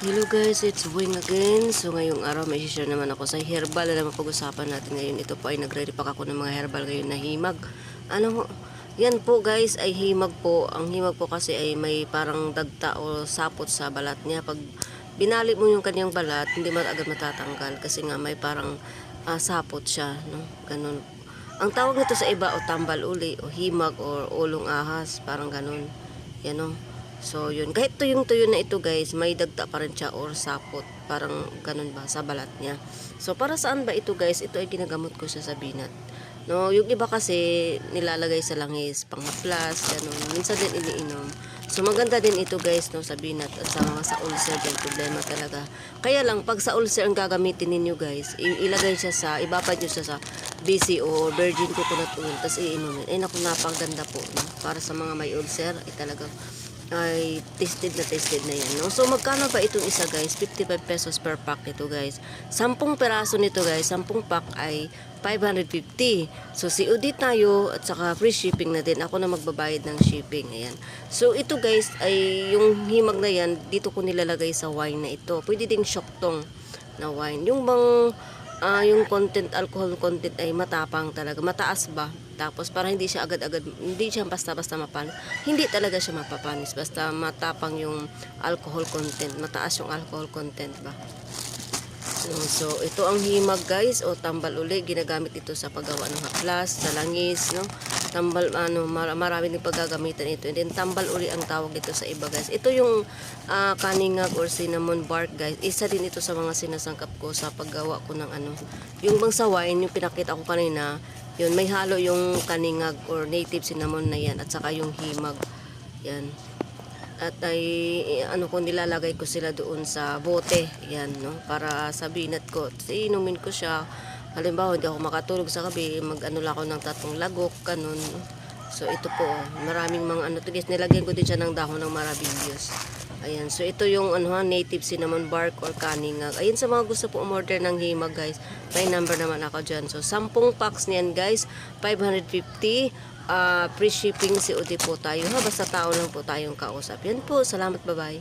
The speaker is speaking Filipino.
Hello guys, it's Wing again. So ngayong araw may share naman ako sa herbal na naman pag-usapan natin ngayon. Ito po ay nagre-repack ako ng mga herbal ngayon na himag. Ano? Yan po guys ay himag po. Ang himag po kasi ay may parang dagta o sapot sa balat niya. Pag binali mo yung kanyang balat, hindi mo agad matatanggal kasi nga may parang ah, sapot siya. No? Ganun. Ang tawag nito sa iba o tambal uli o himag o ulong ahas. Parang ganun. Yan o. So, yun. Kahit tuyong-tuyo na ito, guys, may dagta pa rin siya or sapot. Parang ganun ba, sa balat niya. So, para saan ba ito, guys? Ito ay ginagamot ko sa binat. No, yung iba kasi nilalagay sa langis, panghaplas, ganun. Minsan din iniinom. So, maganda din ito, guys, no, sa binat at sa mga sa ulcer din, problema talaga. Kaya lang, pag sa ulcer ang gagamitin ninyo, guys, ilagay siya sa, ibabad nyo siya sa BCO virgin coconut oil, tapos iinumin. Eh, naku, napaganda po, no? Para sa mga may ulcer, ay talagang ay tested na tested na yan. No? So magkano ba itong isa guys? 55 pesos per pack ito guys. 10 peraso nito guys, 10 pack ay 550. So COD tayo at saka free shipping na din. Ako na magbabayad ng shipping. Ayan. So ito guys ay yung himag na yan, dito ko nilalagay sa wine na ito. Pwede ding shoktong na wine. Yung bang ah, yung content, alcohol content ay matapang talaga. Mataas ba? Tapos para hindi siya agad-agad, hindi siya basta-basta mapanis. Hindi talaga siya mapapanis. Basta matapang yung alcohol content. Mataas yung alcohol content ba? So, ito ang himag guys o tambal uli. Ginagamit ito sa paggawa ng haplas, sa langis, no? Tambal, ano, mar- marami din paggagamitan ito. And then, tambal uli ang tawag dito sa iba guys. Ito yung ah, kaningag or cinnamon bark guys. Isa din ito sa mga sinasangkap ko sa paggawa ko ng ano. Yung bang sa wine, yung pinakita ko kanina, yun, may halo yung kaningag or native cinnamon na yan at saka yung himag. Yan. At ay ano ko nilalagay ko sila doon sa bote. Yan no? Para sa binat ko. Inumin ko siya. Halimbawa hindi ako makatulog sa gabi mag ano lang ako ng tatlong lagok ganun so ito po maraming mga ano to guys nilagyan ko din siya ng dahon ng maravillos. Ayan so ito yung ano native cinnamon bark or kaningag ayan sa mga gusto po umorder ng himag guys may number naman ako dyan. So 10 packs niyan guys 550 ah, free shipping Udi po tayo ha? Basta tao lang po tayong kausap. Yan po salamat bye bye